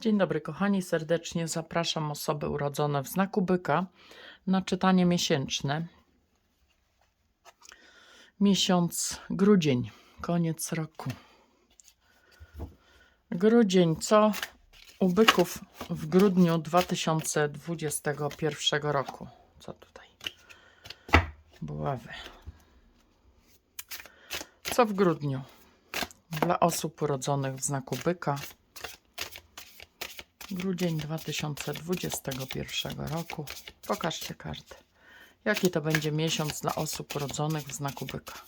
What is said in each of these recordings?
Dzień dobry, kochani. Serdecznie zapraszam osoby urodzone w znaku byka na czytanie miesięczne. Miesiąc grudzień, koniec roku. Grudzień, co u byków w grudniu 2021 roku? Co tutaj? Buławy. Co w grudniu? Dla osób urodzonych w znaku byka Grudzień 2021 roku. Pokażcie karty. Jaki to będzie miesiąc dla osób urodzonych w znaku byka?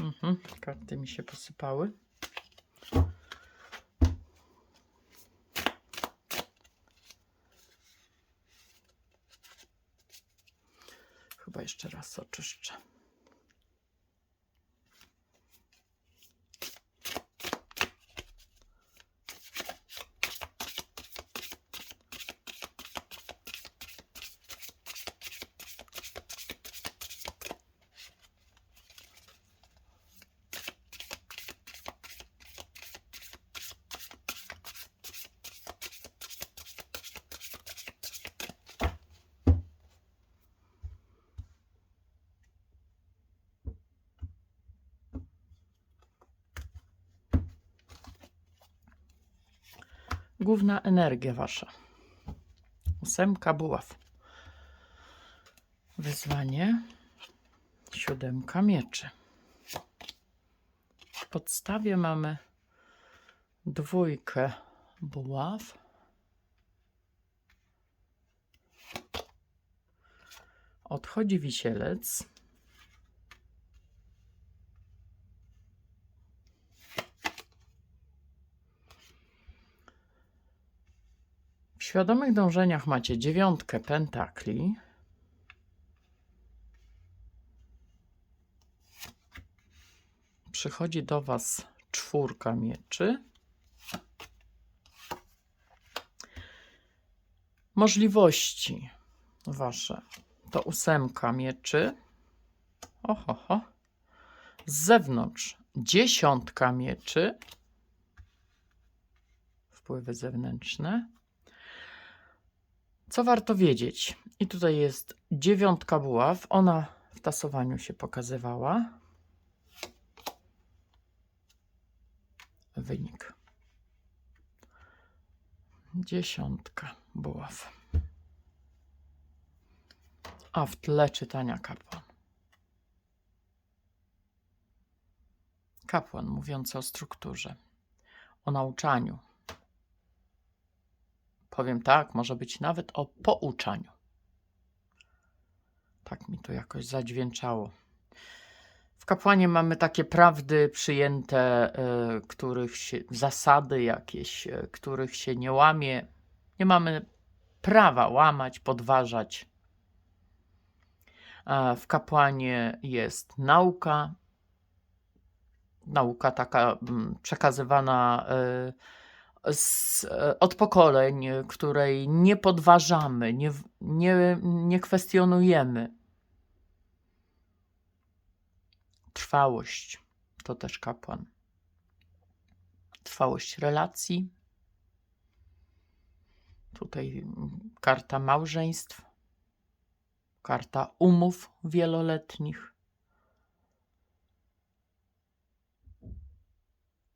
Mhm, karty mi się posypały. Główna energia wasza. Ósemka buław. Wyzwanie. Siódemka mieczy. W podstawie mamy dwójkę buław. Odchodzi wisielec. Świadomych dążeniach macie dziewiątkę pentakli. Przychodzi do Was czwórka mieczy. Możliwości Wasze to ósemka mieczy. Oho, ho. Z zewnątrz dziesiątka mieczy. Wpływy zewnętrzne. Co warto wiedzieć? I tutaj jest dziewiątka buław. Ona w tasowaniu się pokazywała. Wynik. Dziesiątka buław. A w tle czytania kapłan. Kapłan mówiący o strukturze, o nauczaniu, Powiem tak, może być nawet o pouczaniu. Tak mi to jakoś zadźwięczało. W kapłanie mamy takie prawdy przyjęte, y, których się, zasady jakieś, y, których się nie łamie. Nie mamy prawa łamać, podważać. W kapłanie jest nauka, nauka taka mm, przekazywana y, z, e, od pokoleń, której nie podważamy, nie, nie, nie kwestionujemy. Trwałość to też kapłan. Trwałość relacji. Tutaj karta małżeństw, karta umów wieloletnich.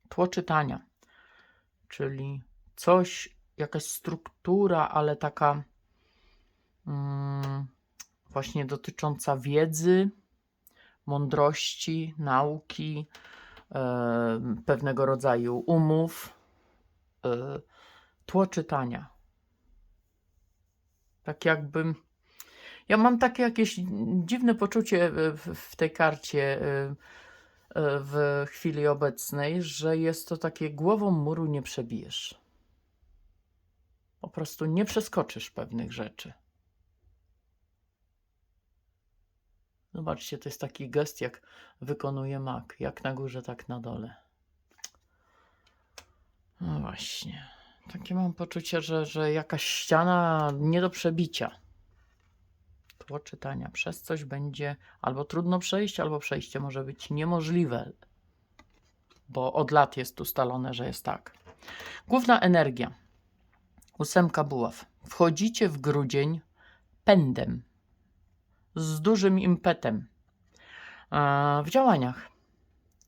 Tło czytania czyli coś, jakaś struktura, ale taka mm, właśnie dotycząca wiedzy, mądrości, nauki, e, pewnego rodzaju umów, e, tło czytania. Tak jakbym. Ja mam takie jakieś dziwne poczucie w, w tej karcie. E, w chwili obecnej, że jest to takie głową muru nie przebijesz. Po prostu nie przeskoczysz pewnych rzeczy. Zobaczcie, to jest taki gest, jak wykonuje mak. Jak na górze, tak na dole. No właśnie. Takie mam poczucie, że, że jakaś ściana nie do przebicia. Tło czytania. Przez coś będzie albo trudno przejść, albo przejście może być niemożliwe, bo od lat jest ustalone, że jest tak. Główna energia. Ósemka buław. Wchodzicie w grudzień pędem, z dużym impetem, e, w działaniach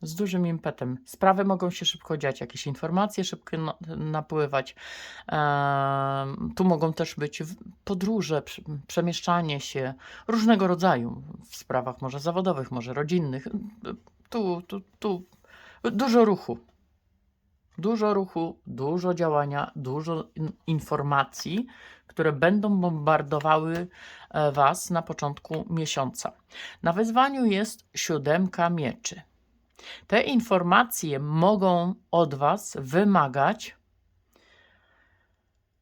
z dużym impetem. Sprawy mogą się szybko dziać, jakieś informacje szybko na- napływać. Tu mogą też być podróże, prze- przemieszczanie się różnego rodzaju w sprawach może zawodowych, może rodzinnych. Tu, tu, tu dużo ruchu. Dużo ruchu, dużo działania, dużo in- informacji, które będą bombardowały e, Was na początku miesiąca. Na wyzwaniu jest siódemka mieczy. Te informacje mogą od Was wymagać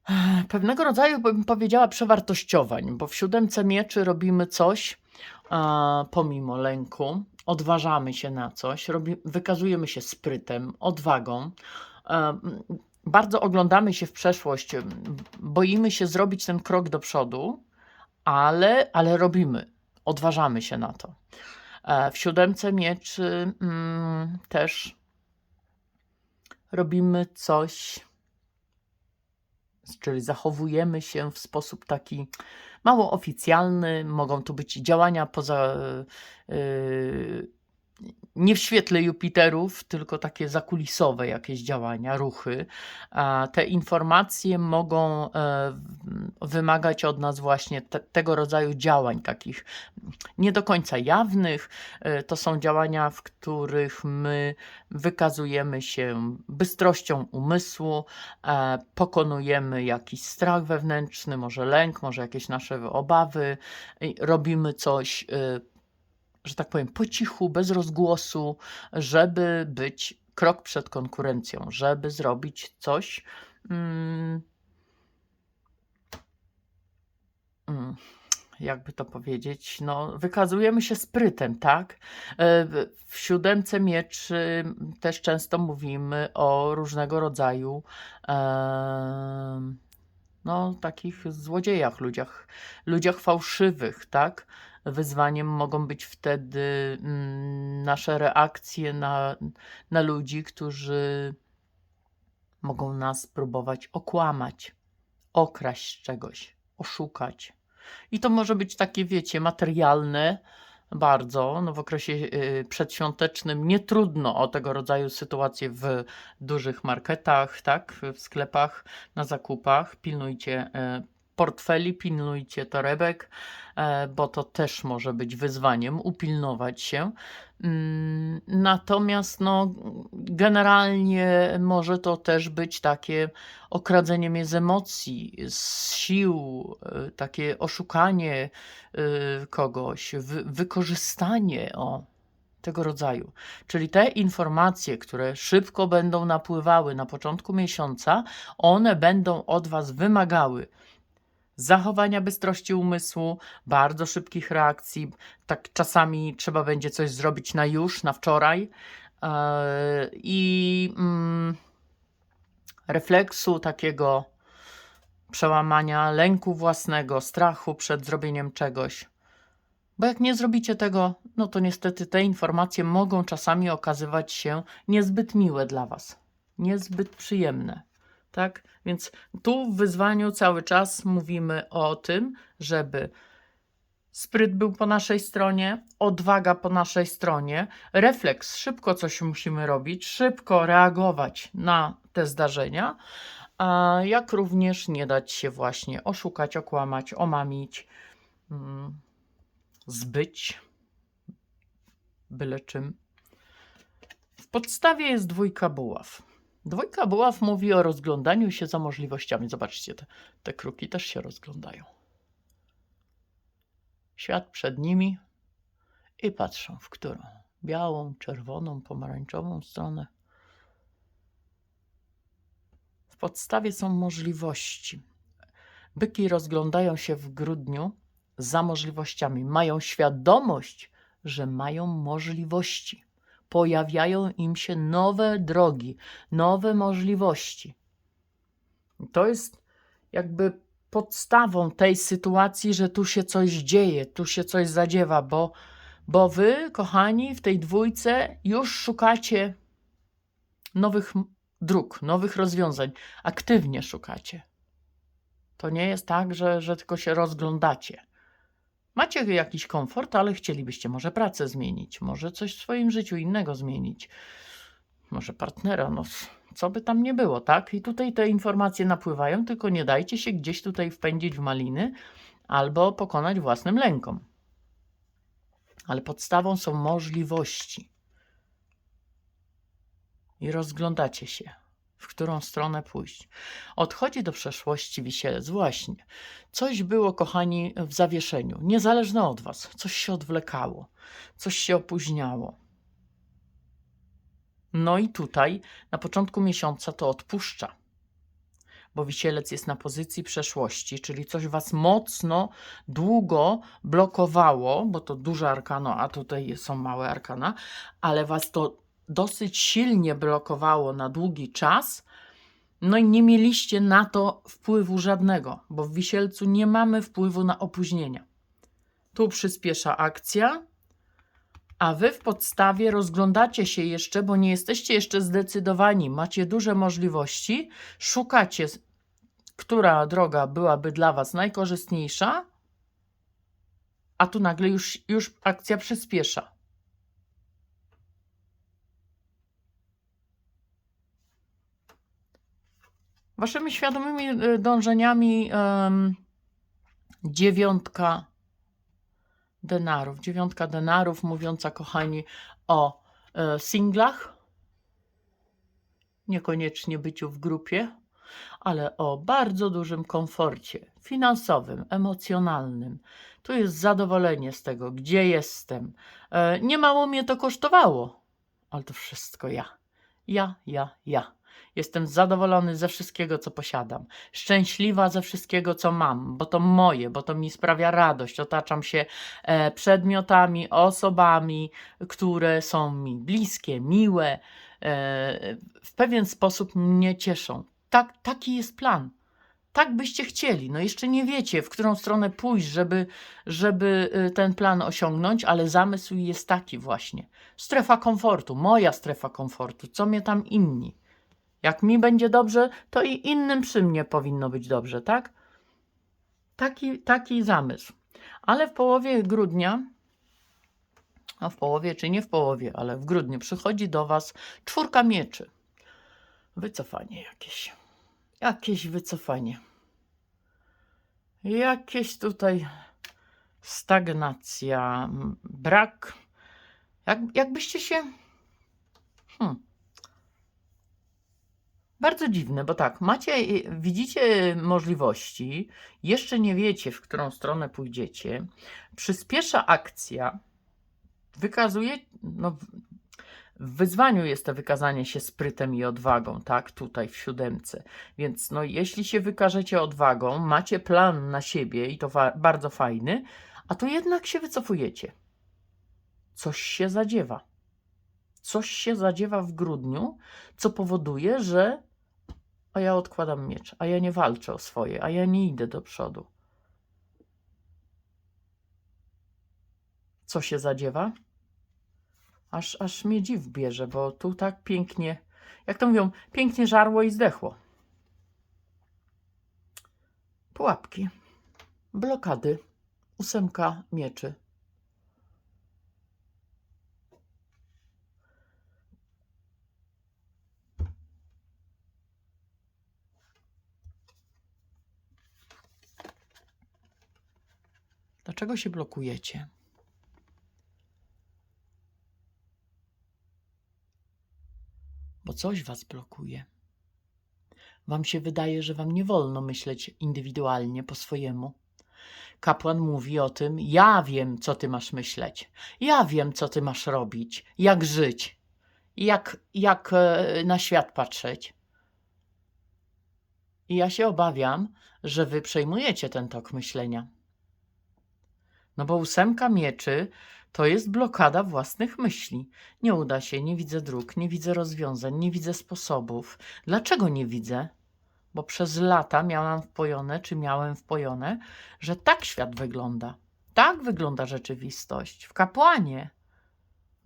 e, pewnego rodzaju, bym powiedziała, przewartościowań, bo w siódemce mieczy robimy coś e, pomimo lęku, odważamy się na coś, robi, wykazujemy się sprytem, odwagą. m, Bardzo oglądamy się w przeszłość, boimy się zrobić ten krok do przodu, ale, ale robimy, odważamy się na to. E, W siódemce mieczy mm, też robimy coś, czyli zachowujemy się w sposób taki mało oficjalny. Mogą tu być działania poza. Yy, nie w świetle Jupiterów, tylko takie zakulisowe jakieś działania, ruchy. Te informacje mogą e, wymagać od nas właśnie te, tego rodzaju działań, takich nie do końca jawnych. E, To są działania, w których my wykazujemy się bystrością umysłu, e, pokonujemy jakiś strach wewnętrzny, może lęk, może jakieś nasze obawy, robimy coś, że tak powiem, po cichu, bez rozgłosu, żeby być krok przed konkurencją, żeby zrobić coś. Mm, mm, jakby to powiedzieć, no, wykazujemy się sprytem, tak? E, w- siódemce mieczy też często mówimy o różnego rodzaju em, no, takich złodziejach, ludziach, ludziach fałszywych, tak? Wyzwaniem mogą być wtedy mm, nasze reakcje na, na ludzi, którzy mogą nas próbować okłamać, okraść czegoś, oszukać. I to może być takie, wiecie, materialne bardzo. No w okresie y, przedświątecznym nie trudno o tego rodzaju sytuacje w dużych marketach, tak, w sklepach, na zakupach. Pilnujcie e, portfeli, pilnujcie torebek, e, bo to też może być wyzwaniem upilnować się. Mm, Natomiast no, generalnie może to też być takie okradzenie mnie z emocji, z sił, y, takie oszukanie y, kogoś, wy, wykorzystanie o tego rodzaju. Czyli te informacje, które szybko będą napływały na początku miesiąca, one będą od Was wymagały zachowania bystrości umysłu, bardzo szybkich reakcji. Tak czasami trzeba będzie coś zrobić na już, na wczoraj. e, I mm, refleksu takiego przełamania lęku własnego, strachu przed zrobieniem czegoś. Bo jak nie zrobicie tego, no to niestety te informacje mogą czasami okazywać się niezbyt miłe dla Was, niezbyt przyjemne. Tak? Więc tu w wyzwaniu cały czas mówimy o tym, żeby spryt był po naszej stronie, odwaga po naszej stronie, refleks, szybko coś musimy robić, szybko reagować na te zdarzenia, a jak również nie dać się właśnie oszukać, okłamać, omamić, mm, zbyć byle czym. W podstawie jest dwójka buław. Dwójka buław mówi o rozglądaniu się za możliwościami. Zobaczcie, te, te kruki też się rozglądają. Świat przed nimi i patrzą w którą. Białą, czerwoną, pomarańczową stronę. W podstawie są możliwości. Byki rozglądają się w grudniu za możliwościami. Mają świadomość, że mają możliwości. Pojawiają im się nowe drogi, nowe możliwości. To jest jakby podstawą tej sytuacji, że tu się coś dzieje, tu się coś zadziewa, bo, bo wy, kochani, w tej dwójce już szukacie nowych dróg, nowych rozwiązań. Aktywnie szukacie. To nie jest tak, że, że tylko się rozglądacie. Macie jakiś komfort, ale chcielibyście może pracę zmienić, może coś w swoim życiu innego zmienić, może partnera, no co by tam nie było, tak? I tutaj te informacje napływają, tylko nie dajcie się gdzieś tutaj wpędzić w maliny albo pokonać własnym lękom. Ale podstawą są możliwości. I rozglądacie się, w którą stronę pójść. Odchodzi do przeszłości wisielec, właśnie. Coś było, kochani, w zawieszeniu, niezależne od Was. Coś się odwlekało, coś się opóźniało. No i tutaj na początku miesiąca to odpuszcza, bo wisielec jest na pozycji przeszłości, czyli coś Was mocno, długo blokowało, bo to duże arkano, a tutaj są małe arkana, ale Was to dosyć silnie blokowało na długi czas. No i nie mieliście na to wpływu żadnego, bo w wisielcu nie mamy wpływu na opóźnienia. Tu przyspiesza akcja, a wy w podstawie rozglądacie się jeszcze, bo nie jesteście jeszcze zdecydowani, macie duże możliwości, szukacie, która droga byłaby dla was najkorzystniejsza, a tu nagle już, już akcja przyspiesza. Waszymi świadomymi y, dążeniami em, dziewiątka denarów. Dziewiątka denarów, mówiąca, kochani, o e, singlach, niekoniecznie byciu w grupie, ale o bardzo dużym komforcie finansowym, emocjonalnym. Tu jest zadowolenie z tego, gdzie jestem. E, Niemało mnie to kosztowało, ale to wszystko ja. Ja, ja, ja. Jestem zadowolony ze wszystkiego, co posiadam. Szczęśliwa ze wszystkiego, co mam, bo to moje, bo to mi sprawia radość. Otaczam się e, przedmiotami, osobami, które są mi bliskie, miłe, e, w pewien sposób mnie cieszą. Tak, taki jest plan. Tak byście chcieli. No jeszcze nie wiecie, w którą stronę pójść, żeby, żeby y, ten plan osiągnąć, ale zamysł jest taki właśnie. Strefa komfortu, moja strefa komfortu, co mnie tam inni. Jak mi będzie dobrze, to i innym przy mnie powinno być dobrze, tak? Taki, taki zamysł. Ale w połowie grudnia, a w połowie czy nie w połowie, ale w grudniu przychodzi do Was czwórka mieczy. Wycofanie jakieś. Jakieś wycofanie. Jakieś tutaj stagnacja, brak. Jak, jakbyście się. Hmm. Bardzo dziwne, bo tak, macie, y, widzicie możliwości, jeszcze nie wiecie, w którą stronę pójdziecie. Przyspiesza akcja, wykazuje, no, w- wyzwaniu jest to wykazanie się sprytem i odwagą, tak, tutaj w siódemce. Więc no, jeśli się wykażecie odwagą, macie plan na siebie i to bardzo fajny, a tu jednak się wycofujecie. Coś się zadziewa. Coś się zadziewa w grudniu, co powoduje, że a ja odkładam miecz, a ja nie walczę o swoje, a ja nie idę do przodu. Co się zadziewa? Aż, aż mnie dziw bierze, bo tu tak pięknie, jak to mówią, pięknie żarło i zdechło. Pułapki, blokady, ósemka mieczy. Dlaczego się blokujecie? Bo coś was blokuje. Wam się wydaje, że wam nie wolno myśleć indywidualnie po swojemu. Kapłan mówi o tym: Ja wiem, co ty masz myśleć. Ja wiem, co ty masz robić, jak żyć, jak, jak e, na świat patrzeć. I ja się obawiam, że wy przejmujecie ten tok myślenia. No bo ósemka mieczy to jest blokada własnych myśli. Nie uda się, nie widzę dróg, nie widzę rozwiązań, nie widzę sposobów. Dlaczego nie widzę? bo przez lata miałam wpojone, czy miałem wpojone, że tak świat wygląda. Tak wygląda rzeczywistość. W kapłanie.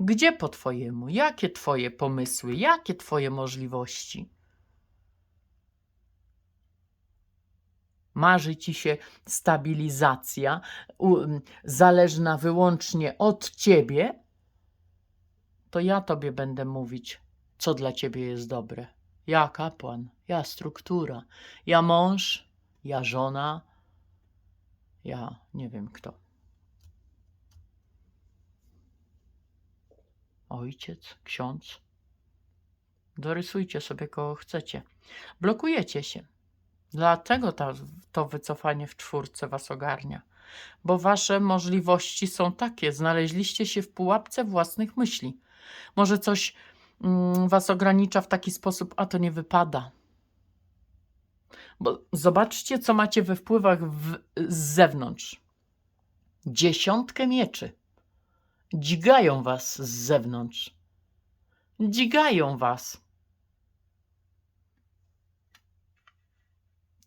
Gdzie po Twojemu? Jakie Twoje pomysły? Jakie Twoje możliwości? Marzy Ci się stabilizacja zależna wyłącznie od Ciebie? To ja Tobie będę mówić, co dla Ciebie jest dobre. Ja kapłan, ja struktura, ja mąż, ja żona, ja nie wiem kto. ojciec, ksiądz. Dorysujcie sobie kogo chcecie. Blokujecie się. Dlatego ta, to wycofanie w czwórce was ogarnia. Bo wasze możliwości są takie. Znaleźliście się w pułapce własnych myśli. Może coś mm, was ogranicza w taki sposób, a to nie wypada. Bo zobaczcie, co macie we wpływach w, z zewnątrz. Dziesiątkę mieczy dźgają was z zewnątrz. Dźgają was.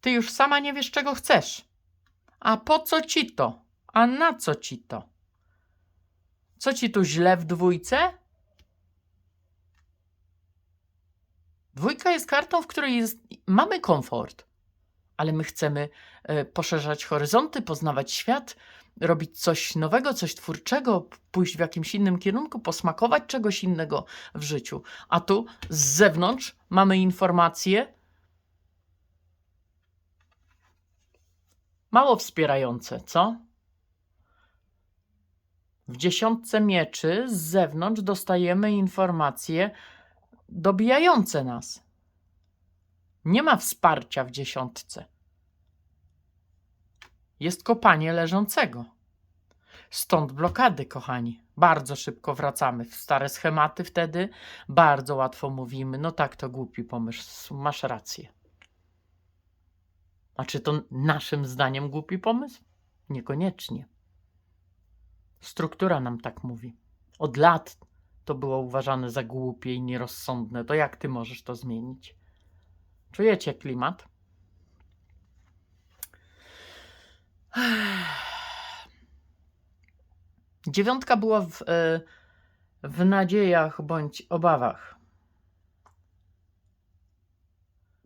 Ty już sama nie wiesz, czego chcesz. A po co ci to? A na co ci to? Co ci tu źle w dwójce? Dwójka jest kartą, w której jest, mamy komfort, ale my chcemy e, poszerzać horyzonty, poznawać świat, robić coś nowego, coś twórczego, pójść w jakimś innym kierunku, posmakować czegoś innego w życiu. A tu z zewnątrz mamy informacje mało wspierające, co? W dziesiątce mieczy z zewnątrz dostajemy informacje dobijające nas. Nie ma wsparcia w dziesiątce jest kopanie leżącego. Stąd blokady, kochani. Bardzo szybko wracamy w stare schematy wtedy. Bardzo łatwo mówimy, no tak, to głupi pomysł, masz rację. A czy to naszym zdaniem głupi pomysł? Niekoniecznie. Struktura nam tak mówi. Od lat to było uważane za głupie i nierozsądne. To jak ty możesz to zmienić? Czujecie klimat? Dziewiątka była w, e, w nadziejach bądź obawach.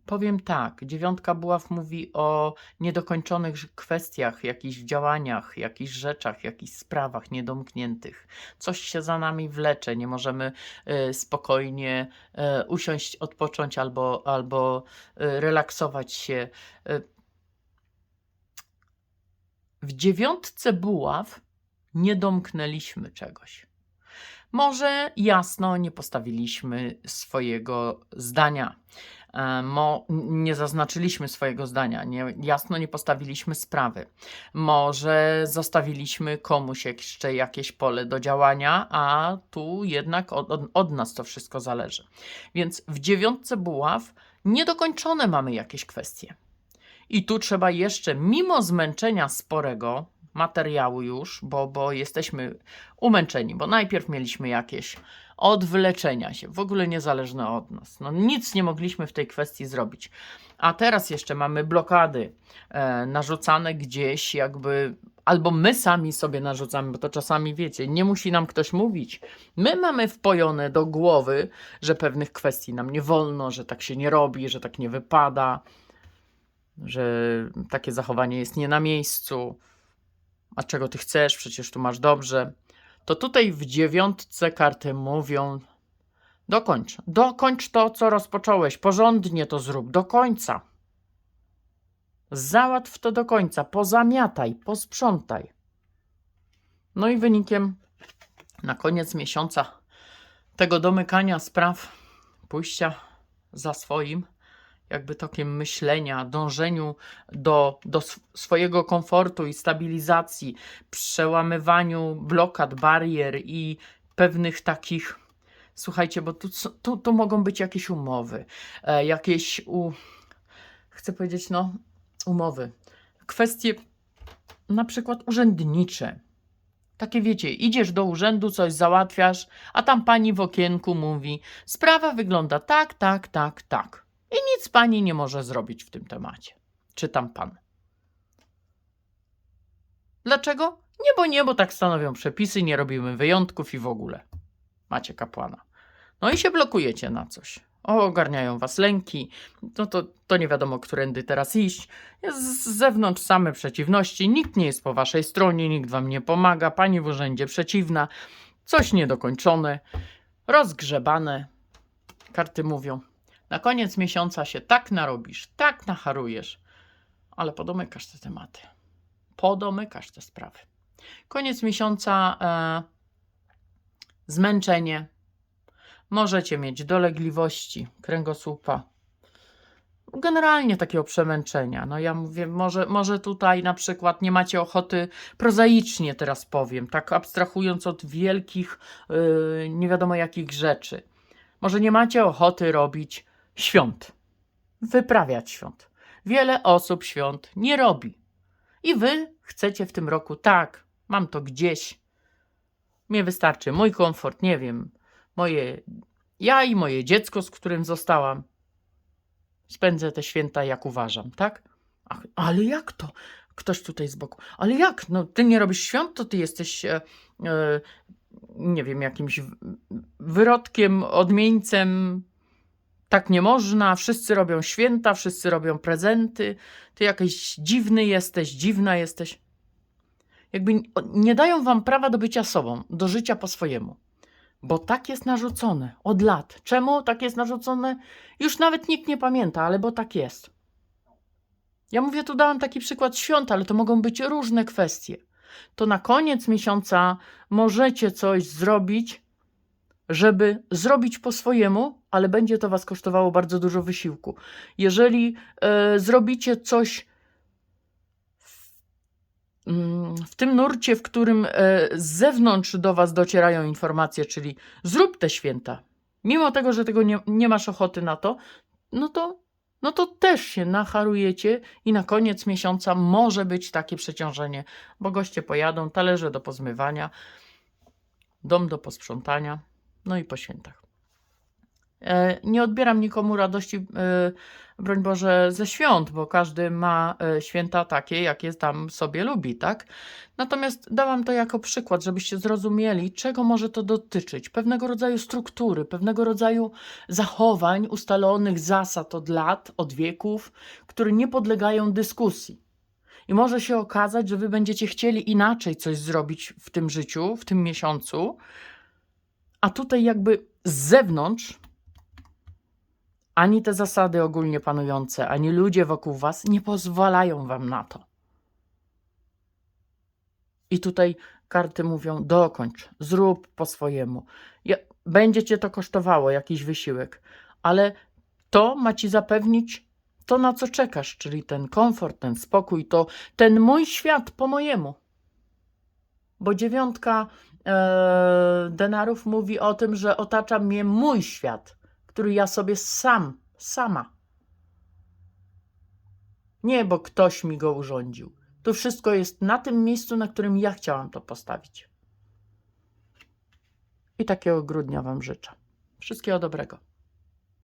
Powiem tak, dziewiątka buław mówi o niedokończonych kwestiach, jakichś działaniach, jakichś rzeczach, jakichś sprawach niedomkniętych. Coś się za nami wlecze, nie możemy y, spokojnie y, usiąść, odpocząć albo, albo y, relaksować się. W dziewiątce buław nie domknęliśmy czegoś. Może jasno nie postawiliśmy swojego zdania, Mo, nie zaznaczyliśmy swojego zdania, nie, jasno nie postawiliśmy sprawy. Może zostawiliśmy komuś jeszcze jakieś pole do działania, a tu jednak od, od, od nas to wszystko zależy. Więc w dziewiątce buław niedokończone mamy jakieś kwestie. I tu trzeba jeszcze, mimo zmęczenia sporego materiału już, bo, bo jesteśmy umęczeni, bo najpierw mieliśmy jakieś odwleczenia się, w ogóle niezależne od nas. No, nic nie mogliśmy w tej kwestii zrobić. A teraz jeszcze mamy blokady e, narzucane gdzieś, jakby albo my sami sobie narzucamy, bo to czasami wiecie, nie musi nam ktoś mówić. My mamy wpojone do głowy, że pewnych kwestii nam nie wolno, że tak się nie robi, że tak nie wypada że takie zachowanie jest nie na miejscu, a czego ty chcesz, przecież tu masz dobrze, to tutaj w dziewiątce karty mówią: dokończ, dokończ to, co rozpocząłeś, porządnie to zrób, do końca. Załatw to do końca, pozamiataj, posprzątaj. No i wynikiem na koniec miesiąca tego domykania spraw, pójścia za swoim, jakby tokiem myślenia, dążeniu do, do swojego komfortu i stabilizacji, przełamywaniu blokad, barier i pewnych takich. Słuchajcie, bo tu, tu, tu mogą być jakieś umowy, e, jakieś, u, chcę powiedzieć, no, umowy, kwestie na przykład urzędnicze. Takie wiecie, idziesz do urzędu, coś załatwiasz, a tam pani w okienku mówi: Sprawa wygląda tak, tak, tak, tak. I nic pani nie może zrobić w tym temacie. Czytam pan. Dlaczego? Nie, bo nie, bo tak stanowią przepisy, nie robimy wyjątków i w ogóle. Macie kapłana. No i się blokujecie na coś. O, ogarniają was lęki, no to, to nie wiadomo, którędy teraz iść. Z zewnątrz same przeciwności, nikt nie jest po waszej stronie, nikt wam nie pomaga, pani w urzędzie przeciwna, coś niedokończone, rozgrzebane. Karty mówią, na koniec miesiąca się tak narobisz, tak nacharujesz, ale podomykasz te tematy. Podomykasz te sprawy. Koniec miesiąca e, zmęczenie. Możecie mieć dolegliwości kręgosłupa. Generalnie takiego przemęczenia. No ja mówię, może, może tutaj na przykład nie macie ochoty, prozaicznie teraz powiem, tak abstrahując od wielkich, yy, nie wiadomo jakich rzeczy. Może nie macie ochoty robić świąt, wyprawiać świąt. Wiele osób świąt nie robi. I wy chcecie w tym roku, tak, mam to gdzieś. Mnie wystarczy mój komfort, nie wiem, moje, ja i moje dziecko, z którym zostałam. Spędzę te święta jak uważam, tak? Ach, ale jak to? Ktoś tutaj z boku. Ale jak? No, ty nie robisz świąt, to ty jesteś, e, e, nie wiem, jakimś wyrodkiem, odmieńcem. Tak nie można. Wszyscy robią święta, wszyscy robią prezenty. Ty jakiś dziwny jesteś, dziwna jesteś. Jakby nie dają wam prawa do bycia sobą, do życia po swojemu. Bo tak jest narzucone od lat. Czemu tak jest narzucone? Już nawet nikt nie pamięta, ale bo tak jest. Ja mówię, tu dałam taki przykład świąt, ale to mogą być różne kwestie. To na koniec miesiąca możecie coś zrobić, żeby zrobić po swojemu, ale będzie to Was kosztowało bardzo dużo wysiłku. Jeżeli e, zrobicie coś w, mm, w tym nurcie, w którym e, z zewnątrz do Was docierają informacje, czyli zrób te święta, mimo tego, że tego nie, nie masz ochoty na to, no to, no to też się nacharujecie i na koniec miesiąca może być takie przeciążenie, bo goście pojadą, talerze do pozmywania, dom do posprzątania, no i po świętach. E, Nie odbieram nikomu radości, e, broń Boże, ze świąt, bo każdy ma e, święta takie, jakie tam sobie lubi, tak? Natomiast dałam to jako przykład, żebyście zrozumieli, czego może to dotyczyć. Pewnego rodzaju struktury, pewnego rodzaju zachowań, ustalonych zasad od lat, od wieków, które nie podlegają dyskusji. I może się okazać, że wy będziecie chcieli inaczej coś zrobić w tym życiu, w tym miesiącu, a tutaj jakby z zewnątrz ani te zasady ogólnie panujące, ani ludzie wokół was nie pozwalają wam na to. I tutaj karty mówią: dokończ, zrób po swojemu. Będzie cię to kosztowało jakiś wysiłek, ale to ma ci zapewnić to, na co czekasz, czyli ten komfort, ten spokój, to ten mój świat po mojemu. Bo dziewiątka e, denarów mówi o tym, że otacza mnie mój świat, który ja sobie sam, sama. Nie, bo ktoś mi go urządził. To wszystko jest na tym miejscu, na którym ja chciałam to postawić. I takiego grudnia Wam życzę. Wszystkiego dobrego.